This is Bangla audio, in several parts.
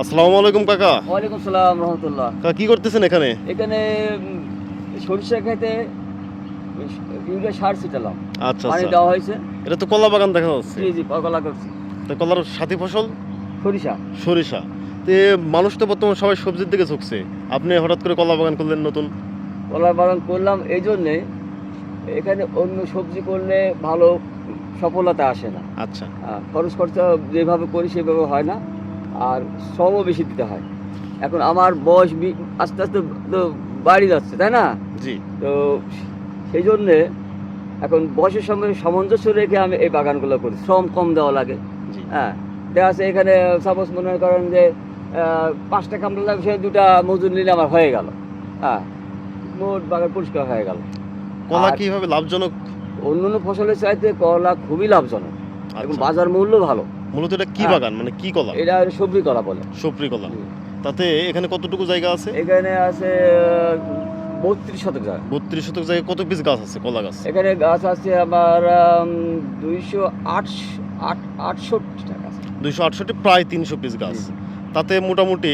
আসসালামু আলাইকুম কাকা। ওয়ালাইকুম সালাম রহমতুল্লাহ। কাকা কি করতেছেন এখানে? এখানে সরিষা খেতে ইউরিয়া সার ছিটালাম। আচ্ছা পানি আচ্ছা। দেওয়া হয়েছে। এটা তো কলা বাগান দেখা যাচ্ছে। জি জি কলা করছি। তো কলার সাথী ফসল? সরিষা। সরিষা। তে মানুষ তো বর্তমানে সবাই সবজির দিকে ঝুঁকছে। আপনি হঠাৎ করে কলা বাগান করলেন নতুন? কলা বাগান করলাম এই জন্যে এখানে অন্য সবজি করলে ভালো সফলতা আসে না। আচ্ছা। খরচ খরচা যেভাবে করি সেভাবে হয় না। আর শ্রমও বেশি দিতে হয়। এখন আমার বয়স আস্তে আস্তে তো বাড়ি যাচ্ছে তাই না? জি। তো সেই জন্যে এখন বয়সের সঙ্গে সামঞ্জস্য রেখে আমি এই বাগানগুলো করি। শ্রম কম দেওয়া লাগে। হ্যাঁ দেখা যাচ্ছে এখানে সাপোজ মনে করেন যে পাঁচটা কামড়া লাগছে দুটা মজুর নিলে আমার হয়ে গেল। হ্যাঁ মোট বাগান পরিষ্কার হয়ে গেল। কলা কীভাবে লাভজনক? অন্য অন্য ফসলের চাইতে কলা খুবই লাভজনক। এবং আচ্ছা। বাজার মূল্য ভালো। মূলত এটা কি হ্যাঁ। বাগান? মানে কি কলা? এটা সবজি কলা বলে। সবরি কলা। তাতে এখানে কতটুকু জায়গা আছে? এখানে আছে বত্রিশ শতক জায়গা। বত্রিশ শতক জায়গায় কত পিস গাছ আছে কলা গাছ? এখানে গাছ আছে আমার দুইশো আট আটষট্টি টাকা দুইশো আটষট্টি প্রায় তিনশো পিস গাছ। তাতে মোটামুটি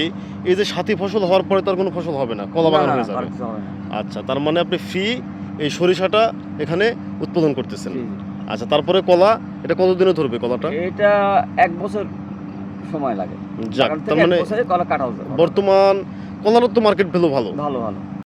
এই যে সাথী ফসল হওয়ার পরে তার কোনো ফসল হবে না কলা বাগান হয়ে যাবে। আচ্ছা তার মানে আপনি ফ্রি এই সরিষাটা এখানে উৎপাদন করতেছেন। আচ্ছা তারপরে কলা এটা কতদিনে ধরবে কলাটা? এটা এক বছর সময় লাগে। যাক তার মানে কলা কাটা বর্তমান কলারও তো মার্কেট ভ্যালু ভালো। ভালো ভালো।